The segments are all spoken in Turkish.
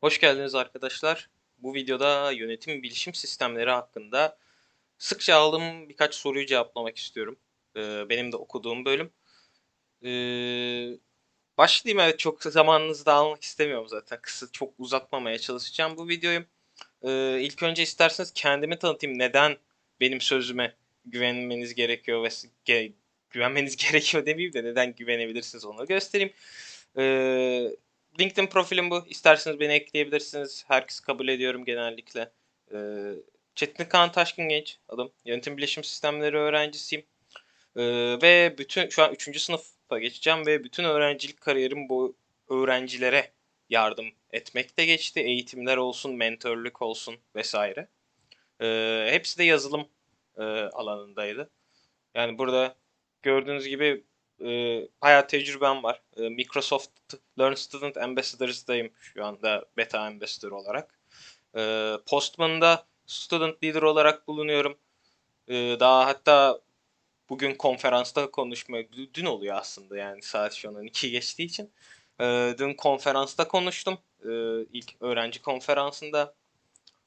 Hoş geldiniz arkadaşlar. Bu videoda yönetim bilişim sistemleri hakkında sıkça aldığım birkaç soruyu cevaplamak istiyorum. Ee, benim de okuduğum bölüm. Ee, başlayayım evet çok zamanınızı da almak istemiyorum zaten. Kısa çok uzatmamaya çalışacağım bu videoyu. Ee, ilk önce isterseniz kendimi tanıtayım. Neden benim sözüme güvenmeniz gerekiyor ve ge- güvenmeniz gerekiyor demeyeyim de neden güvenebilirsiniz onu göstereyim. Ee, LinkedIn profilim bu. İsterseniz beni ekleyebilirsiniz. Herkes kabul ediyorum genellikle. Ee, Çetin Kaan Taşkın Genç adım. Yönetim Bilişim Sistemleri öğrencisiyim. Ee, ve bütün şu an 3. sınıfa geçeceğim ve bütün öğrencilik kariyerim bu öğrencilere yardım etmekte geçti. Eğitimler olsun, mentörlük olsun vesaire. Ee, hepsi de yazılım e, alanındaydı. Yani burada gördüğünüz gibi e, hayat tecrübem var. E, Microsoft Learn Student Ambassadors'dayım şu anda beta ambassador olarak. E, Postman'da student leader olarak bulunuyorum. E, daha hatta bugün konferansta konuşma dün oluyor aslında yani saat şu an 2 geçtiği için. E, dün konferansta konuştum. E, ilk öğrenci konferansında.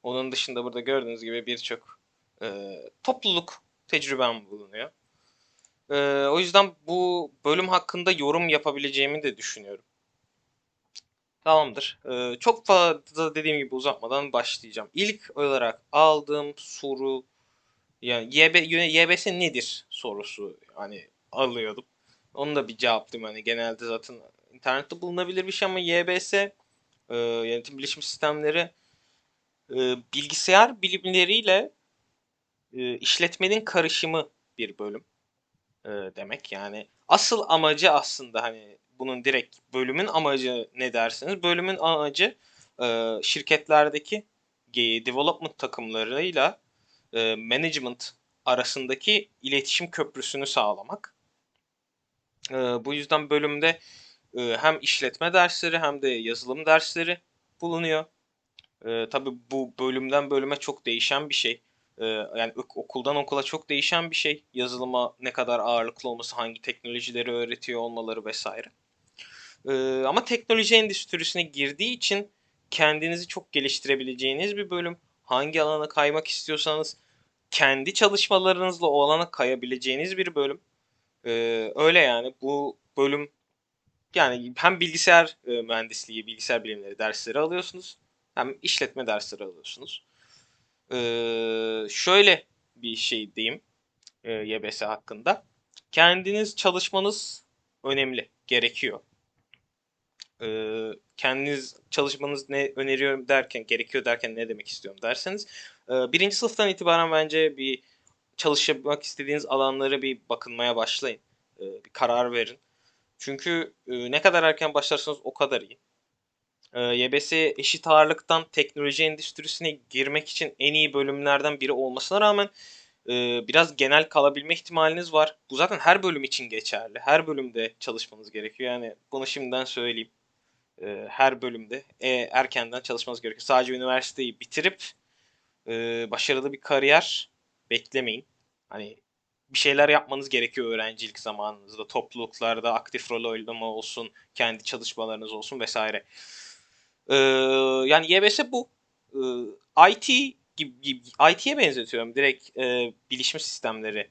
Onun dışında burada gördüğünüz gibi birçok e, topluluk tecrübem bulunuyor. Ee, o yüzden bu bölüm hakkında yorum yapabileceğimi de düşünüyorum. Tamamdır. Ee, çok fazla dediğim gibi uzatmadan başlayacağım. İlk olarak aldığım soru yani YB, YBS nedir sorusu hani alıyordum. Onu da bir cevaplayayım hani genelde zaten internette bulunabilir bir şey ama YBS e, yönetim bilişim sistemleri e, bilgisayar bilimleriyle e, işletmenin karışımı bir bölüm e, demek. Yani asıl amacı aslında hani bunun direkt bölümün amacı ne dersiniz? Bölümün amacı e, şirketlerdeki development takımlarıyla e, management arasındaki iletişim köprüsünü sağlamak. Bu yüzden bölümde hem işletme dersleri hem de yazılım dersleri bulunuyor. E, tabii bu bölümden bölüme çok değişen bir şey. Ee, yani okuldan okula çok değişen bir şey. Yazılıma ne kadar ağırlıklı olması, hangi teknolojileri öğretiyor olmaları vesaire. Ee, ama teknoloji endüstrisine girdiği için kendinizi çok geliştirebileceğiniz bir bölüm. Hangi alana kaymak istiyorsanız kendi çalışmalarınızla o alana kayabileceğiniz bir bölüm. Ee, öyle yani bu bölüm yani hem bilgisayar e, mühendisliği, bilgisayar bilimleri dersleri alıyorsunuz hem işletme dersleri alıyorsunuz. Ee, şöyle bir şey diyeyim e, YBS hakkında. Kendiniz çalışmanız önemli, gerekiyor. Ee, kendiniz çalışmanız ne öneriyorum derken, gerekiyor derken ne demek istiyorum derseniz. E, birinci sınıftan itibaren bence bir çalışmak istediğiniz alanları bir bakınmaya başlayın. E, bir karar verin. Çünkü e, ne kadar erken başlarsanız o kadar iyi. E, YBS eşit ağırlıktan teknoloji endüstrisine girmek için en iyi bölümlerden biri olmasına rağmen e, biraz genel kalabilme ihtimaliniz var. Bu zaten her bölüm için geçerli. Her bölümde çalışmanız gerekiyor. Yani bunu şimdiden söyleyeyim. E, her bölümde e, erkenden çalışmanız gerekiyor. Sadece üniversiteyi bitirip e, başarılı bir kariyer beklemeyin. Hani bir şeyler yapmanız gerekiyor öğrencilik zamanınızda. Topluluklarda aktif rol oynama olsun, kendi çalışmalarınız olsun vesaire. Ee, yani YBS bu. Ee, IT gibi, gibi IT'ye benzetiyorum. Direkt e, bilişim sistemleri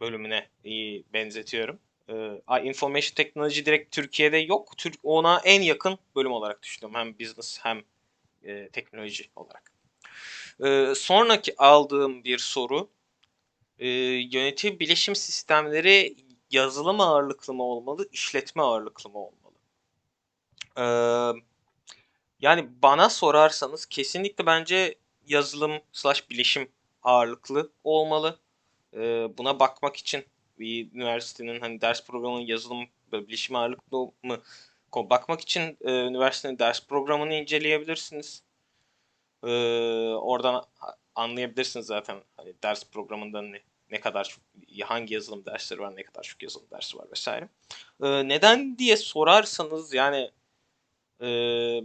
bölümüne iyi benzetiyorum. Ee, information Technology direkt Türkiye'de yok. Türk ona en yakın bölüm olarak düşünüyorum. Hem business hem e, teknoloji olarak. Ee, sonraki aldığım bir soru e, yönetim bilişim sistemleri yazılım ağırlıklı mı olmalı, işletme ağırlıklı mı olmalı? Ee, yani bana sorarsanız kesinlikle bence yazılım slash bilişim ağırlıklı olmalı. Ee, buna bakmak için bir üniversitenin hani ders programının yazılım ve bilişim ağırlıklı mı bakmak için e, üniversitenin ders programını inceleyebilirsiniz. Ee, oradan anlayabilirsiniz zaten hani ders programında ne, ne kadar çok, hangi yazılım dersleri var, ne kadar çok yazılım dersi var vesaire. Ee, neden diye sorarsanız yani eee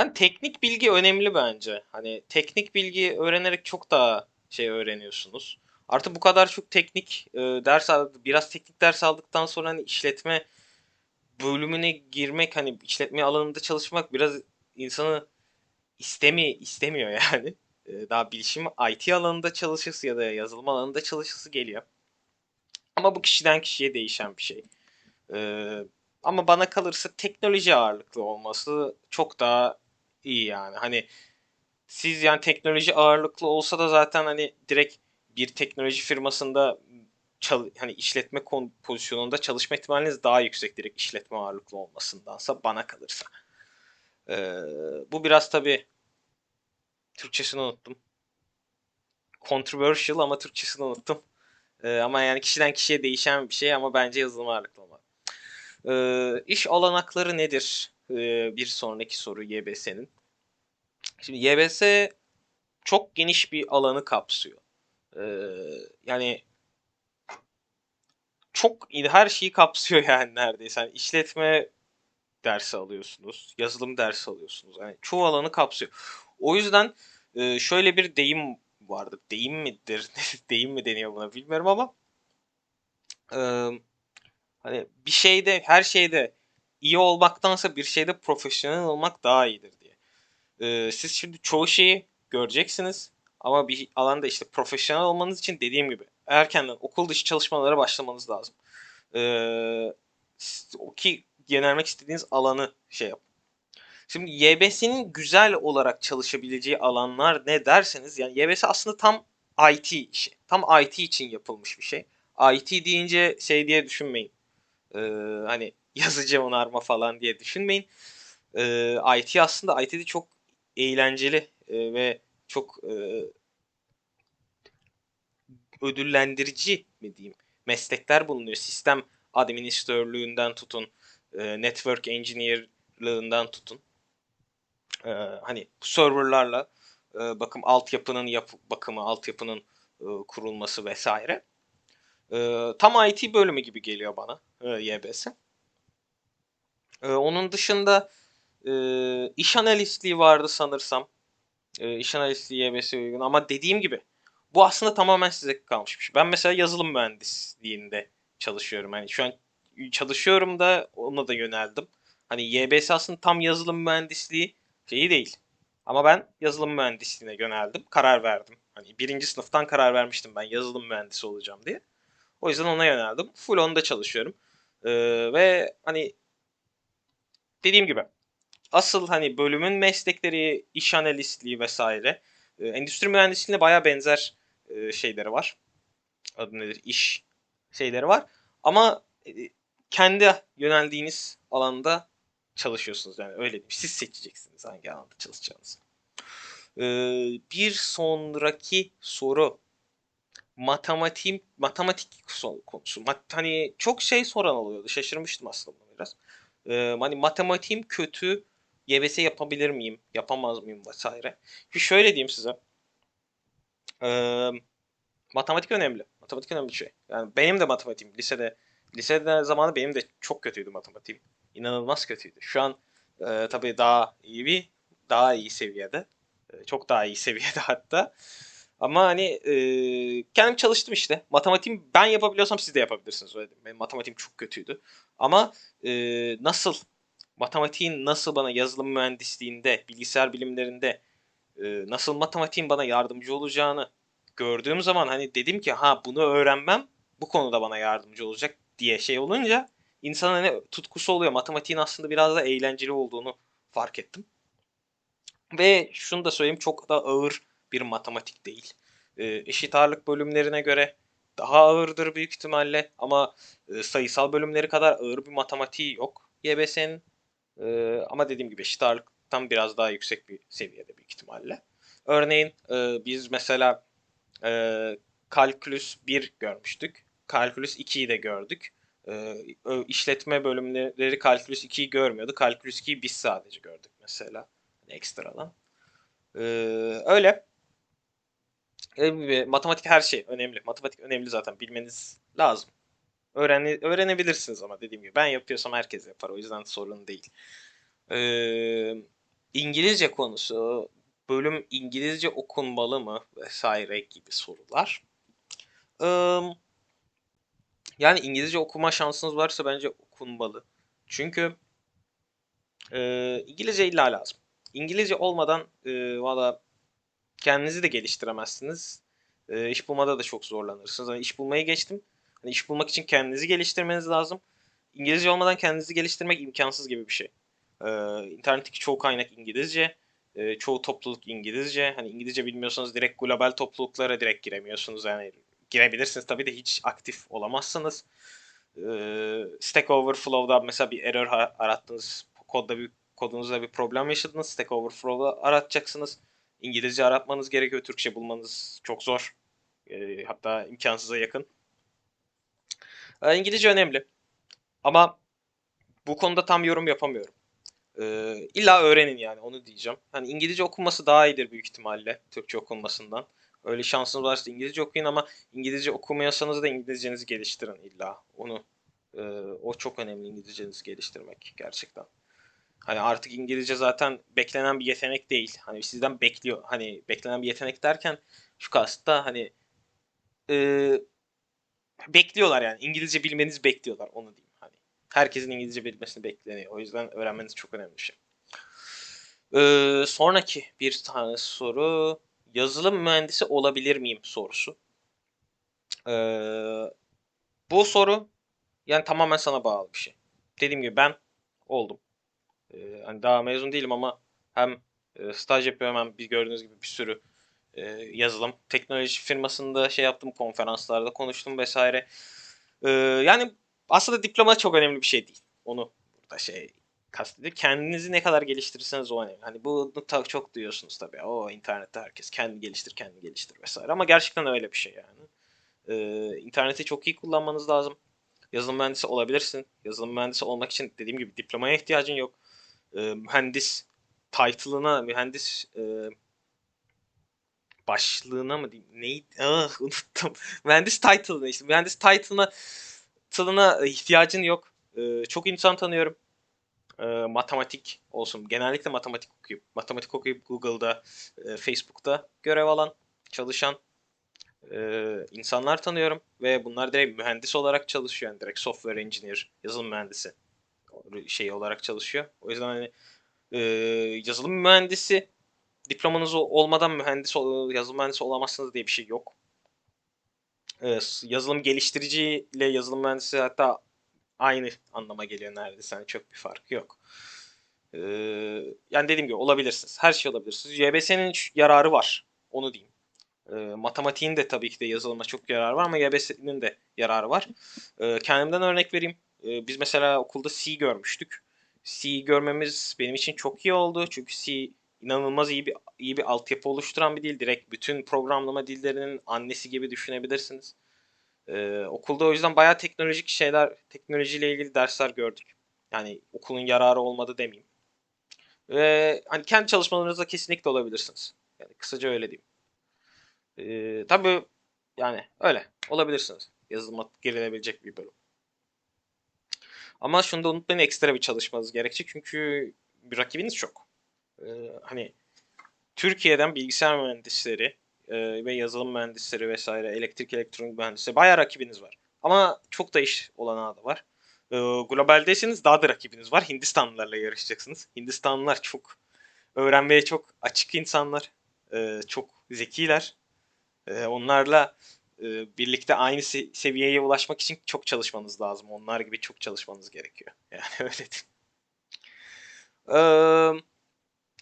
yani teknik bilgi önemli bence. Hani teknik bilgi öğrenerek çok daha şey öğreniyorsunuz. Artı bu kadar çok teknik e, ders aldı, biraz teknik ders aldıktan sonra hani işletme bölümüne girmek hani işletme alanında çalışmak biraz insanı istemi istemiyor yani. Ee, daha bilişim IT alanında çalışırsa ya da yazılım alanında çalışırsa geliyor. Ama bu kişiden kişiye değişen bir şey. Ee, ama bana kalırsa teknoloji ağırlıklı olması çok daha iyi yani. Hani siz yani teknoloji ağırlıklı olsa da zaten hani direkt bir teknoloji firmasında çal- hani işletme kon- pozisyonunda çalışma ihtimaliniz daha yüksek direkt işletme ağırlıklı olmasındansa bana kalırsa. Ee, bu biraz tabii Türkçesini unuttum. Controversial ama Türkçesini unuttum. Ee, ama yani kişiden kişiye değişen bir şey ama bence yazılım ağırlıklı olmalı. Ee, iş olanakları nedir? Ee, bir sonraki soru YBS'nin. Şimdi YBS çok geniş bir alanı kapsıyor. Ee, yani çok her şeyi kapsıyor yani neredeyse. Yani işletme dersi alıyorsunuz, yazılım dersi alıyorsunuz. Yani çoğu alanı kapsıyor. O yüzden e, şöyle bir deyim vardı. Deyim midir? deyim mi deniyor buna bilmiyorum ama e, hani bir şeyde, her şeyde iyi olmaktansa bir şeyde profesyonel olmak daha iyidir diye. E, siz şimdi çoğu şeyi göreceksiniz ama bir alanda işte profesyonel olmanız için dediğim gibi erkenden okul dışı çalışmalara başlamanız lazım. Ee, ki yönelmek istediğiniz alanı şey yap. Şimdi YBS'nin güzel olarak çalışabileceği alanlar ne derseniz yani YBS aslında tam IT işi. Tam IT için yapılmış bir şey. IT deyince şey diye düşünmeyin. Ee, hani yazıcı onarma falan diye düşünmeyin. Ee, IT aslında IT'de çok eğlenceli e, ve çok e, ödüllendirici mi diyeyim meslekler bulunuyor. Sistem administrörlüğünden tutun, e, network engineer'lığından tutun. E, hani serverlarla e, bakım altyapının yap bakımı, altyapının e, kurulması vesaire. E, tam IT bölümü gibi geliyor bana e, YBS. E, onun dışında e, iş analistliği vardı sanırsam. E, iş analistliği YBS uygun ama dediğim gibi bu aslında tamamen size kalmış bir şey. Ben mesela yazılım mühendisliğinde çalışıyorum. Hani şu an çalışıyorum da ona da yöneldim. Hani YBS aslında tam yazılım mühendisliği şeyi değil. Ama ben yazılım mühendisliğine yöneldim. Karar verdim. Hani birinci sınıftan karar vermiştim ben yazılım mühendisi olacağım diye. O yüzden ona yöneldim. Full onda çalışıyorum. Ee, ve hani dediğim gibi asıl hani bölümün meslekleri, iş analistliği vesaire. E, endüstri mühendisliğine baya benzer e, şeyleri var. Adı nedir? İş şeyleri var. Ama e, kendi yöneldiğiniz alanda çalışıyorsunuz yani öyle değil. Siz seçeceksiniz hangi alanda çalışacağınızı. Ee, bir sonraki soru matematik matematik konusu. Mat, hani çok şey soran oluyordu. Şaşırmıştım aslında Ee, hani matematiğim kötü. YBS yapabilir miyim? Yapamaz mıyım vesaire. Şimdi şöyle diyeyim size. Ee, matematik önemli. Matematik önemli bir şey. Yani benim de matematiğim lisede lisede zamanı benim de çok kötüydü matematiğim. İnanılmaz kötüydü. Şu an e, tabii daha iyi bir daha iyi seviyede. E, çok daha iyi seviyede hatta. Ama hani e, kendim çalıştım işte. Matematiğim ben yapabiliyorsam siz de yapabilirsiniz. Öyle. Benim matematiğim çok kötüydü. Ama e, nasıl matematiğin nasıl bana yazılım mühendisliğinde, bilgisayar bilimlerinde e, nasıl matematiğin bana yardımcı olacağını gördüğüm zaman hani dedim ki ha bunu öğrenmem bu konuda bana yardımcı olacak diye şey olunca insan hani tutkusu oluyor. Matematiğin aslında biraz da eğlenceli olduğunu fark ettim. Ve şunu da söyleyeyim çok da ağır bir matematik değil. E, eşit ağırlık bölümlerine göre daha ağırdır büyük ihtimalle ama e, sayısal bölümleri kadar ağır bir matematiği yok YBS'nin. E, ama dediğim gibi eşit ağırlıktan biraz daha yüksek bir seviyede büyük ihtimalle. Örneğin e, biz mesela e, kalkülüs 1 görmüştük. Kalkülüs 2'yi de gördük. E, işletme bölümleri kalkülüs 2'yi görmüyordu. Kalkülüs 2'yi biz sadece gördük mesela. Hani ekstradan. E, öyle. E, matematik her şey önemli. Matematik önemli zaten. Bilmeniz lazım. Öğren öğrenebilirsiniz ama dediğim gibi. Ben yapıyorsam herkes yapar. O yüzden sorun değil. Ee, İngilizce konusu bölüm İngilizce okunmalı mı vesaire gibi sorular. Ee, yani İngilizce okuma şansınız varsa bence okunmalı. Çünkü e, İngilizce illa lazım. İngilizce olmadan e, valla kendinizi de geliştiremezsiniz. E, iş bulmada da çok zorlanırsınız. Hani iş bulmayı geçtim. Hani iş bulmak için kendinizi geliştirmeniz lazım. İngilizce olmadan kendinizi geliştirmek imkansız gibi bir şey. E, internetteki çoğu kaynak İngilizce. E, çoğu topluluk İngilizce. Hani İngilizce bilmiyorsanız direkt global topluluklara direkt giremiyorsunuz. Yani girebilirsiniz tabii de hiç aktif olamazsınız. E, Stack Overflow'da mesela bir error arattınız. Kodda bir kodunuzda bir problem yaşadınız. Stack Overflow'da aratacaksınız. İngilizce aratmanız gerekiyor. Türkçe bulmanız çok zor. E, hatta imkansıza yakın. E, İngilizce önemli. Ama bu konuda tam yorum yapamıyorum. E, illa öğrenin yani onu diyeceğim. Hani İngilizce okunması daha iyidir büyük ihtimalle Türkçe okunmasından. Öyle şansınız varsa İngilizce okuyun ama İngilizce okumuyorsanız da İngilizcenizi geliştirin illa. Onu e, o çok önemli İngilizcenizi geliştirmek gerçekten. Hani artık İngilizce zaten beklenen bir yetenek değil. Hani sizden bekliyor. Hani beklenen bir yetenek derken şu kasta hani e, bekliyorlar yani. İngilizce bilmenizi bekliyorlar onu diyeyim. Hani herkesin İngilizce bilmesini bekleniyor. O yüzden öğrenmeniz çok önemli bir şey. Ee, sonraki bir tane soru. Yazılım mühendisi olabilir miyim sorusu. Ee, bu soru yani tamamen sana bağlı bir şey. Dediğim gibi ben oldum. Ee, hani daha mezun değilim ama hem e, staj yapıyorum hem bir gördüğünüz gibi bir sürü e, yazılım teknoloji firmasında şey yaptım konferanslarda konuştum vesaire. Ee, yani aslında diploma çok önemli bir şey değil. Onu burada şey kastediyor. Kendinizi ne kadar geliştirirseniz o önemli. Hani bunu ta- çok duyuyorsunuz tabii. O internette herkes kendi geliştir, kendi geliştir vesaire. Ama gerçekten öyle bir şey yani. Ee, interneti çok iyi kullanmanız lazım. Yazılım mühendisi olabilirsin. Yazılım mühendisi olmak için dediğim gibi diplomaya ihtiyacın yok. Ee, mühendis title'ına, mühendis e, başlığına mı diyeyim? Neydi? Ah, unuttum. mühendis title'ına işte. Mühendis title'ına title'ına ihtiyacın yok. Ee, çok insan tanıyorum. Ee, matematik olsun. Genellikle matematik okuyup, matematik okuyup Google'da, e, Facebook'ta görev alan, çalışan e, insanlar tanıyorum. Ve bunlar direkt mühendis olarak çalışıyor. Yani direkt software engineer, yazılım mühendisi şey olarak çalışıyor. O yüzden hani e, yazılım mühendisi diplomanız ol- olmadan mühendis yazılım mühendisi olamazsınız diye bir şey yok. E, yazılım geliştirici ile yazılım mühendisi hatta aynı anlama geliyor neredeyse. Yani çok bir farkı yok. E, yani dediğim gibi olabilirsiniz. Her şey olabilirsiniz. YBS'nin yararı var. Onu diyeyim. E, matematiğin de tabii ki de yazılıma çok yararı var ama YBS'nin de yararı var. E, kendimden örnek vereyim. E, biz mesela okulda C görmüştük. C görmemiz benim için çok iyi oldu. Çünkü C inanılmaz iyi bir iyi bir altyapı oluşturan bir dil. Direkt bütün programlama dillerinin annesi gibi düşünebilirsiniz. Ee, okulda o yüzden bayağı teknolojik şeyler, teknolojiyle ilgili dersler gördük. Yani okulun yararı olmadı demeyeyim. Ve hani kendi çalışmalarınızda kesinlikle olabilirsiniz. Yani kısaca öyle diyeyim. Ee, tabii yani öyle olabilirsiniz. Yazılıma girilebilecek bir bölüm. Ama şunu da unutmayın ekstra bir çalışmanız gerekecek çünkü bir rakibiniz çok. Ee, hani Türkiye'den bilgisayar mühendisleri e, ve yazılım mühendisleri vesaire, elektrik elektronik mühendisleri bayağı rakibiniz var. Ama çok da iş olanağı da var. Ee, globaldeyseniz daha da rakibiniz var. Hindistanlılarla yarışacaksınız. Hindistanlılar çok öğrenmeye çok açık insanlar. Ee, çok zekiler. Ee, onlarla e, birlikte aynı se- seviyeye ulaşmak için çok çalışmanız lazım. Onlar gibi çok çalışmanız gerekiyor. Yani öyle. Ee,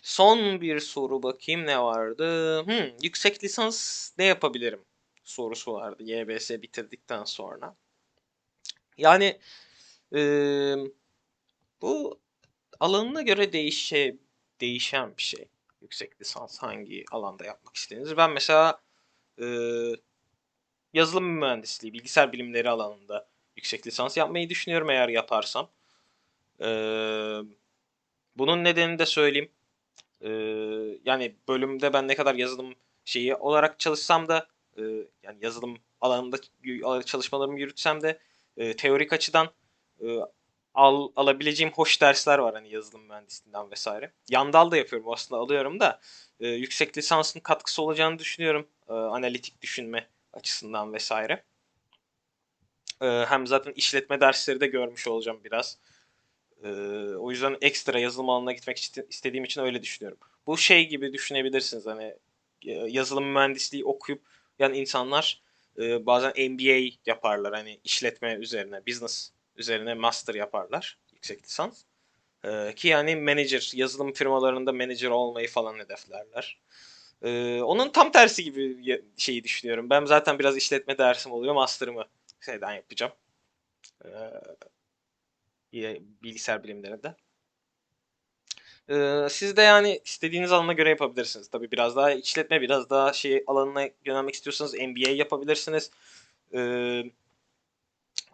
son bir soru bakayım ne vardı? Hmm, yüksek lisans ne yapabilirim? Sorusu vardı YBS bitirdikten sonra. Yani e, bu alanına göre değişe, değişen bir şey. Yüksek lisans hangi alanda yapmak istediğiniz. Ben mesela e, yazılım mühendisliği, bilgisayar bilimleri alanında yüksek lisans yapmayı düşünüyorum eğer yaparsam. Ee, bunun nedenini de söyleyeyim. Ee, yani bölümde ben ne kadar yazılım şeyi olarak çalışsam da e, yani yazılım alanında çalışmalarımı yürütsem de e, teorik açıdan e, al, alabileceğim hoş dersler var hani yazılım mühendisliğinden vesaire. Yandal da yapıyorum aslında alıyorum da e, yüksek lisansın katkısı olacağını düşünüyorum. E, analitik düşünme açısından vesaire. E, hem zaten işletme dersleri de görmüş olacağım biraz. Ee, o yüzden ekstra yazılım alanına gitmek iste- istediğim için öyle düşünüyorum. Bu şey gibi düşünebilirsiniz hani e, yazılım mühendisliği okuyup yani insanlar e, bazen MBA yaparlar hani işletme üzerine, business üzerine master yaparlar yüksek lisans. Ee, ki yani manager, yazılım firmalarında manager olmayı falan hedeflerler. Ee, onun tam tersi gibi şeyi düşünüyorum. Ben zaten biraz işletme dersim oluyor. Master'ımı şeyden yapacağım. Ee, bilgisayar bilimlerinde. Ee, siz de yani istediğiniz alana göre yapabilirsiniz. Tabii biraz daha işletme, biraz daha şey alanına yönelmek istiyorsanız MBA yapabilirsiniz. Ee,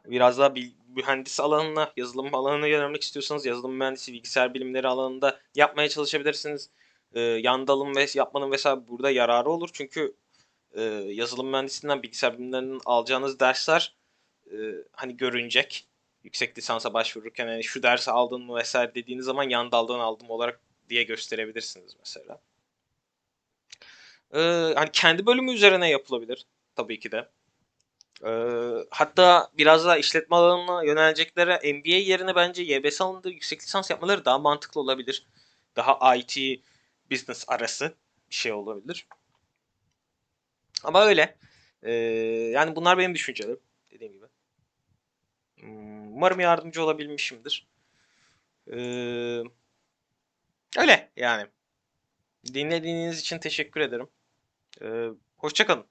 biraz daha bir mühendis alanına, yazılım alanına yönelmek istiyorsanız yazılım mühendisi, bilgisayar bilimleri alanında yapmaya çalışabilirsiniz. Ee, yan dalım ve yapmanın vesaire burada yararı olur. Çünkü e, yazılım mühendisliğinden, bilgisayar bilimlerinden alacağınız dersler e, hani görünecek. Yüksek lisansa başvururken hani şu dersi aldın mı vesaire dediğiniz zaman yan daldan aldım olarak diye gösterebilirsiniz mesela. Ee, hani kendi bölümü üzerine yapılabilir tabii ki de. Ee, hatta biraz daha işletme alanına yönelecekleri MBA yerine bence YBS alanında yüksek lisans yapmaları daha mantıklı olabilir. Daha IT business arası bir şey olabilir. Ama öyle. Ee, yani bunlar benim düşüncelerim. Dediğim gibi. Hmm, Umarım yardımcı olabilmişimdir. Ee, öyle yani. Dinlediğiniz için teşekkür ederim. Ee, hoşça kalın.